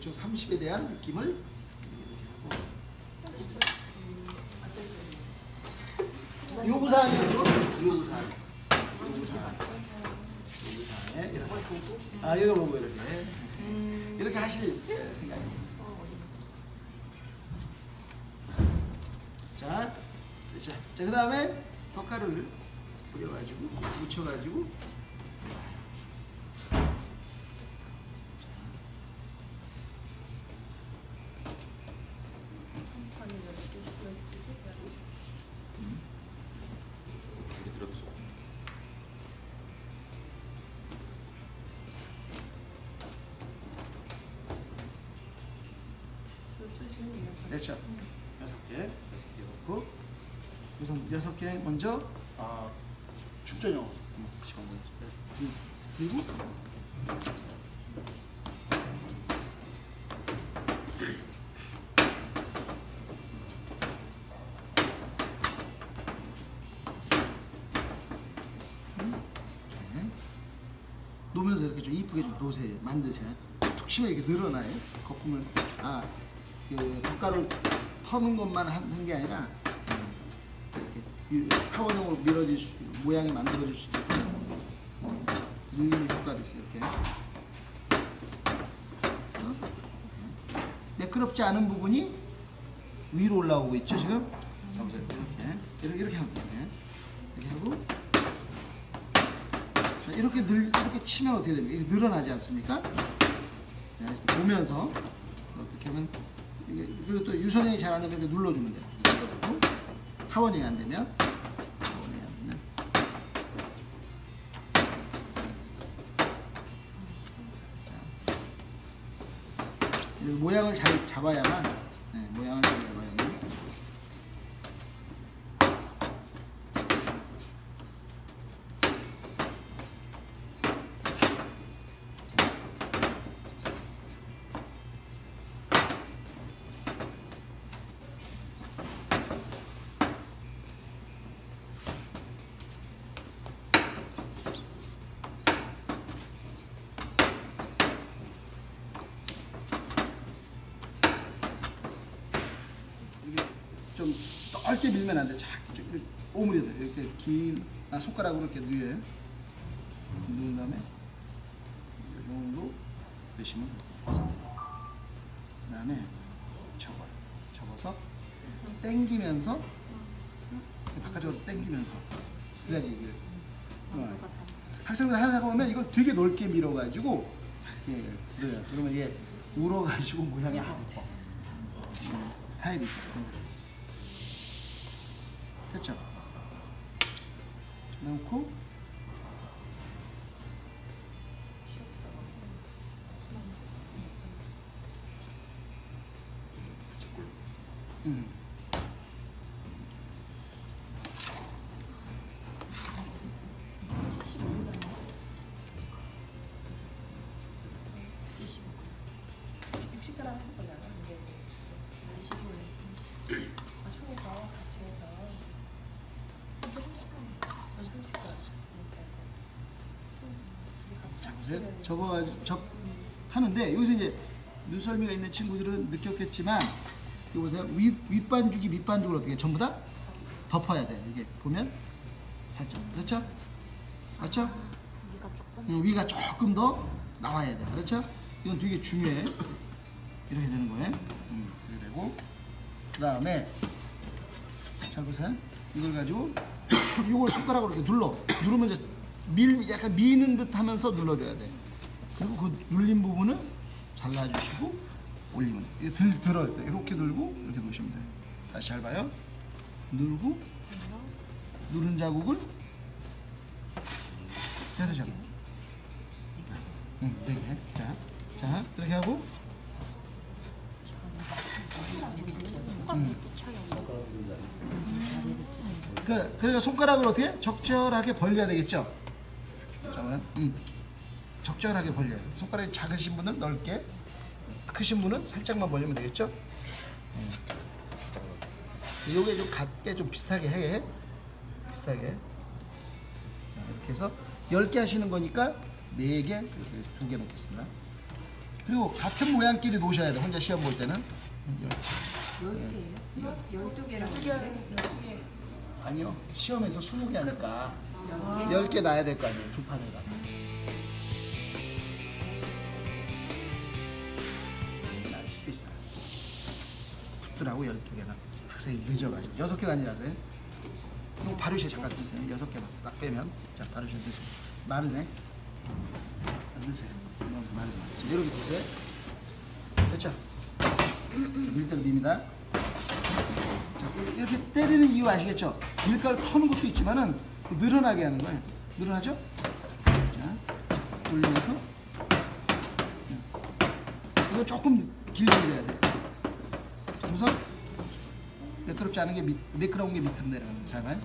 대충 30에 대한 느낌을 이렇게 하고 요구사항이죠. 요구사항. 요구사항. 요구사항에 이렇게. 아 이거 보고 이렇게 이렇게 하실 생각입니다. 자, 자, 자, 그 다음에 덧가루를 뿌려가지고 묻혀가지고 됐죠? 여섯 개, 여섯 개 넣고 우선 여섯 개 먼저 아 축전용 음, 집어넣어요. 음, 그리고 음, 이렇게 놓으면서 이렇게 좀 이쁘게 좀 놓으세요. 만드세요. 툭 치면 이렇게 늘어나요. 거품을 아 그 덧가루 터는 것만 하는 게 아니라 이렇게 유- 타원형으로 밀어질 수, 모양이 만들어질 수 있게 어, 늘리는 효과도 있어요. 이렇게. 그래서 매끄럽지 않은 부분이 위로 올라오고 있죠 지금. 이렇게 이렇게 이렇게 하는 거예요. 이렇게 하고 자, 이렇게 늘 이렇게 치면 어떻게 됩니까? 이게 늘어나지 않습니까? 네, 보면서 어떻게 하면 그리고 또 유선형이 잘 안 되면 눌러주면 돼요. 타원형이 안 되면 모양을 잘 잡아야만 넓게 밀면 안 돼. 자, 좀 이렇게 오므려 돼. 이렇게 긴 아, 손가락으로 이렇게 누여요. 누운 다음에 이 정도 넣으시면 돼요. 그 다음에 접어요. 접어서 당기면서 바깥쪽으로 당기면서 그래야지 이게 어. 학생들 하다가 보면 이걸 되게 넓게 밀어가지고 예, 그래요. 그러면 이게 울어가지고 모양이 안 돼. 음, 스타일이 있어요. 학생들. 됐죠? 넣고 음. 자, 보세 요. 접어가지고 접 하는데 여기서 이제 눈썰미가 있는 친구들은 느꼈겠지만 이거 보세요. 윗 윗반죽이 밑반죽을 어떻게 해? 전부 다 덮어야 돼요. 이게 보면 살짝 그렇죠? 그렇죠? 음, 위가 조금 더 나와야 돼. 그렇죠? 이건 되게 중요해. 이렇게 되는 거예요. 음, 이렇게 되고 그 다음에 잘 보세요. 이걸 가지고 이걸 손가락으로 이렇게 눌러. 누르면 이제 밀 약간 미는 듯 하면서 눌러줘야 돼. 그리고 그 눌린 부분을 잘라주시고 올리면 돼. 들 들어야 돼. 이렇게 들고 이렇게 놓으시면 돼. 다시 잘 봐요. 누르고 누른 자국을 때려줘. 응, 네 개. 자, 자 이렇게 하고. 음. 그, 그러니까 손가락을 어떻게 적절하게 벌려야 되겠죠. 잠깐만. 음. 적절하게 벌려요. 손가락이 작으신 분은 넓게, 크신 분은 살짝만 벌리면 되겠죠. 음. 요게 좀 같게 좀 비슷하게 해. 비슷하게. 자, 이렇게 해서 10개 하시는 거니까 4개, 이렇게 2개 넣겠습니다. 그리고 같은 모양끼리 놓으셔야 돼. 혼자 시험 볼 때는. 열두 개라고. 아니요. 시험에서 20개 하니까 10개 놔야 될 거 아니에요. 두 판에다. 날 수도 있어요. 붙더라고 12개가. 학생이 늦어가지고. 6개 다니라서요. 그리고 바르셔 잠깐 드세요. 6개만 딱 빼면. 자, 바르셔 드세요. 마르네. 드세요. 너무 마르지 마. 자, 이렇게 드세요. 됐죠? 자, 밀대로 밉니다. 이렇게 때리는 이유 아시겠죠? 밀가루 터는 것도 있지만은 늘어나게 하는 거예요. 늘어나죠? 자, 올리면서 이거 조금 길게 해야 돼. 우선 매끄럽지 않은 게 밑, 매끄러운 게 밑으로 내려가는 거예요. 잘 봐요.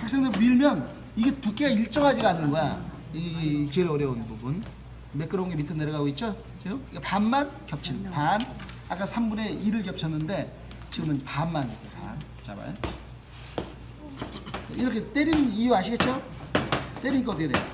학생들 밀면 이게 두께가 일정하지가 않는 거야. 이, 이 제일 어려운 부분. 매끄러운 게 밑으로 내려가고 있죠? 지금 이게 반만 겹치는 반. 아까 3분의 1을 겹쳤는데 지금은 반만 이렇게 반. 잡아요. 이렇게 때리는 이유 아시겠죠? 때리니까 어떻게 돼요?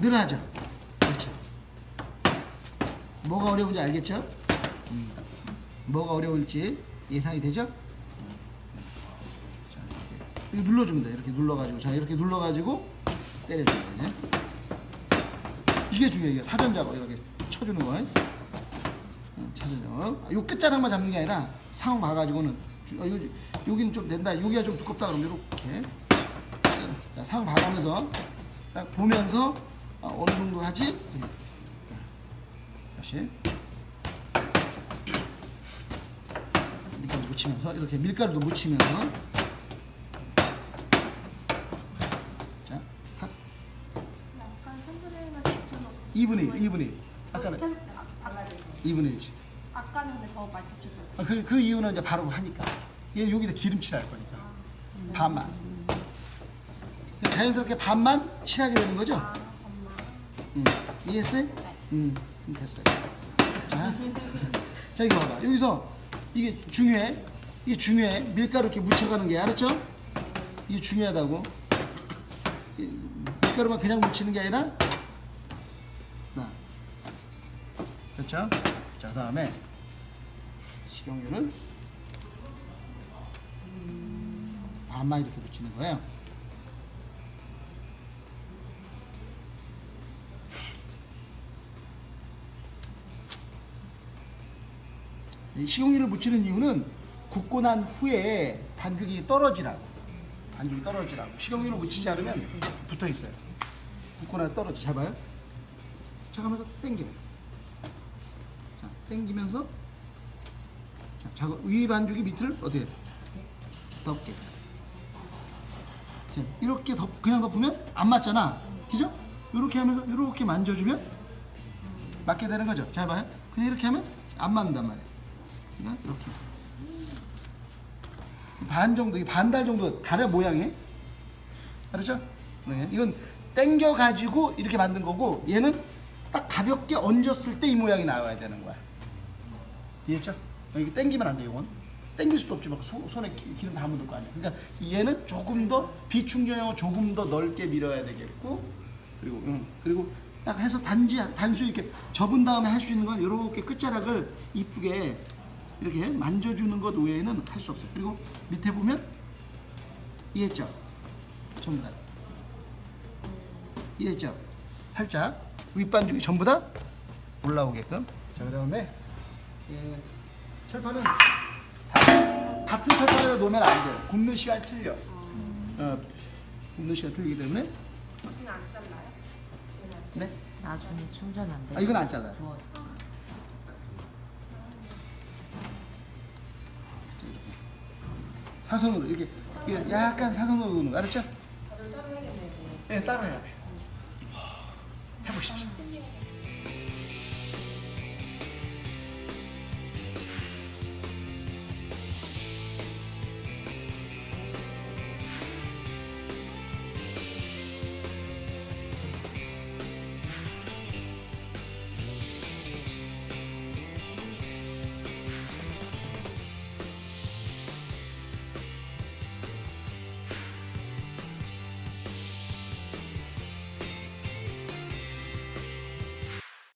늘어나죠? 그렇죠. 뭐가 어려운지 알겠죠? 음. 뭐가 어려울지 예상이 되죠? 자, 이렇게 눌러주면 돼. 이렇게 눌러가지고 자 이렇게 눌러가지고 때려주면 돼. 이게 중요해. 이게 사전 작업 이렇게 쳐주는 거. 어, 사전 작업. 요 끝자락만 잡는 게 아니라 상황 봐가지고는 주- 어, 요, 여기는 좀 된다. 여기가 좀 두껍다 그러면 이렇게 자, 상황 봐가면서 딱 보면서 아, 어느 정도 하지? 다시 밀가루 묻히면서 이렇게 밀가루도 묻히면서 자, 탁 약간 3분의 1만 겹쳐놓고. 2분의 1, 2분의 1. 아까는 이렇게 발라주세요. 2분의 1지. 아까는 근데 더 많이 겹쳤잖아요. 아, 그, 그 이유는 이제 바로 하니까. 얘는 여기다 기름칠 할 거니까. 반만. 그냥 자연스럽게 반만 칠하게 되는 거죠? 아. 응. 이해했어요? 응. 그럼 됐어요. 자. 자, 이거 봐봐. 여기서 이게 중요해. 이게 중요해. 밀가루 이렇게 묻혀가는 게 알았죠? 이게 중요하다고. 이 밀가루만 그냥 묻히는 게 아니라 됐죠? 자, 그 다음에 식용유를 반만 이렇게 묻히는 거예요. 이 식용유를 묻히는 이유는 굽고 난 후에 반죽이 떨어지라고. 반죽이 떨어지라고. 식용유를 묻히지 않으면 붙어 있어요. 굽고 나서 떨어져. 잡아요. 자, 하면서 당겨요. 자, 당기면서 자, 작업, 위 반죽이 밑을 해요? 덮게. 자, 이렇게 덮, 그냥 덮으면 안 맞잖아. 그죠? 이렇게 하면서 이렇게 만져주면 맞게 되는 거죠. 잘 봐요. 그냥 이렇게 하면 안 맞는단 말이에요. 그러니까 이렇게 반 정도, 이 반달 정도 다른 모양이 알았죠? 네. 이건 당겨 가지고 이렇게 만든 거고 얘는 딱 가볍게 얹었을 때 이 모양이 나와야 되는 거야. 이해했죠? 이게 당기면 안 돼, 이건. 당길 수도 없지, 막 소- 손에 기- 기름 다 묻을 거 아니야. 그러니까 얘는 조금 더 비충전형을 조금 더 넓게 밀어야 되겠고, 그리고 응. 그리고 딱 해서 단지 단수 이렇게 접은 다음에 할 수 있는 건 이렇게 끝자락을 이쁘게 이렇게 만져주는 것 외에는 할 수 없어요. 그리고 밑에 보면 이해했죠? 전부 다 이해했죠? 살짝 윗반죽이 전부 다 올라오게끔. 자 그다음에 예, 철판은 다, 같은 철판에다 놓으면 안 돼요. 굽는 시간 이 틀려. 어, 굽는 시간 이 틀리기 때문에 무슨 안 잘라요? 네. 나중에 충전 안 돼. 아 이건 안 잘라요. 부어서. 사선으로 이렇게, 이렇게 약간 사선으로 놓는 거 알았죠? 네, 따로 해야 돼. 하, 해보십시오.